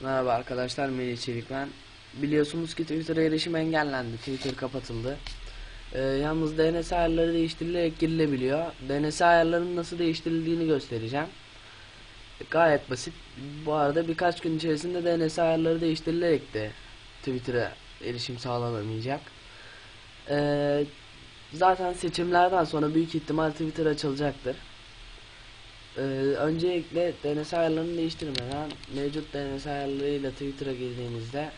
Merhaba arkadaşlar Melih Çelik ben. Biliyorsunuz ki Twitter'a erişim engellendi. Twitter kapatıldı. Ee, yalnız DNS ayarları değiştirilerek girilebiliyor. DNS ayarlarının nasıl değiştirildiğini göstereceğim. Gayet basit. Bu arada birkaç gün içerisinde DNS ayarları değiştirilerek de Twitter'a erişim sağlanamayacak. Ee, zaten seçimlerden sonra büyük ihtimal Twitter açılacaktır. Ee, öncelikle DNS ayarlarını değiştirmeden mevcut DNS ayarlarıyla Twitter'a girdiğinizde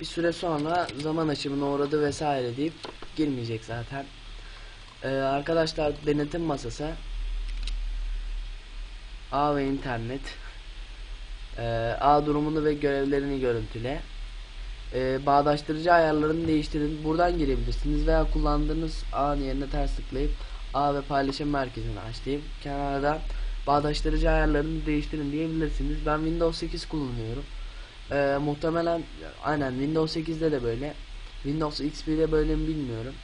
bir süre sonra zaman aşımına uğradı vesaire deyip girmeyecek zaten. Ee, arkadaşlar denetim masası A ve internet ee, A durumunu ve görevlerini görüntüle ee, bağdaştırıcı ayarlarını değiştirin buradan girebilirsiniz veya kullandığınız A'nın yerine ters tıklayıp A ve paylaşım merkezini aç deyip kenarda bağdaştırıcı ayarlarını değiştirin diyebilirsiniz. Ben Windows 8 kullanıyorum. Ee, muhtemelen aynen Windows 8'de de böyle. Windows XP'de böyle mi bilmiyorum.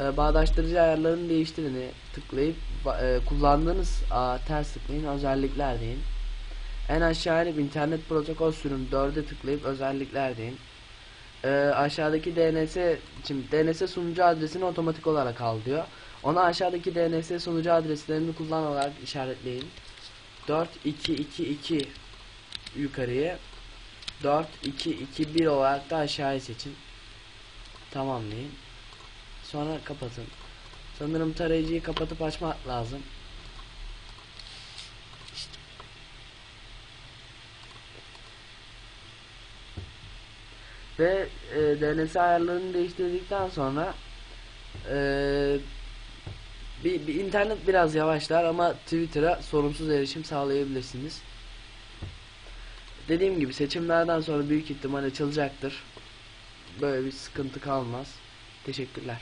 Ee, bağdaştırıcı ayarlarını değiştirin tıklayıp e, kullandığınız A ters tıklayın özellikler deyin. En aşağı inip internet protokol sürüm 4'e tıklayıp özellikler deyin. Ee, aşağıdaki DNS şimdi DNS sunucu adresini otomatik olarak al diyor. Ona aşağıdaki DNS sunucu adreslerini kullanarak işaretleyin. 4222 yukarıya 4221 olarak da aşağıya seçin. Tamamlayın. Sonra kapatın. Sanırım tarayıcıyı kapatıp açmak lazım. Ve e, DNS ayarlarını değiştirdikten sonra e, bir, bir internet biraz yavaşlar ama Twitter'a sorunsuz erişim sağlayabilirsiniz. Dediğim gibi seçimlerden sonra büyük ihtimal açılacaktır. Böyle bir sıkıntı kalmaz. Teşekkürler.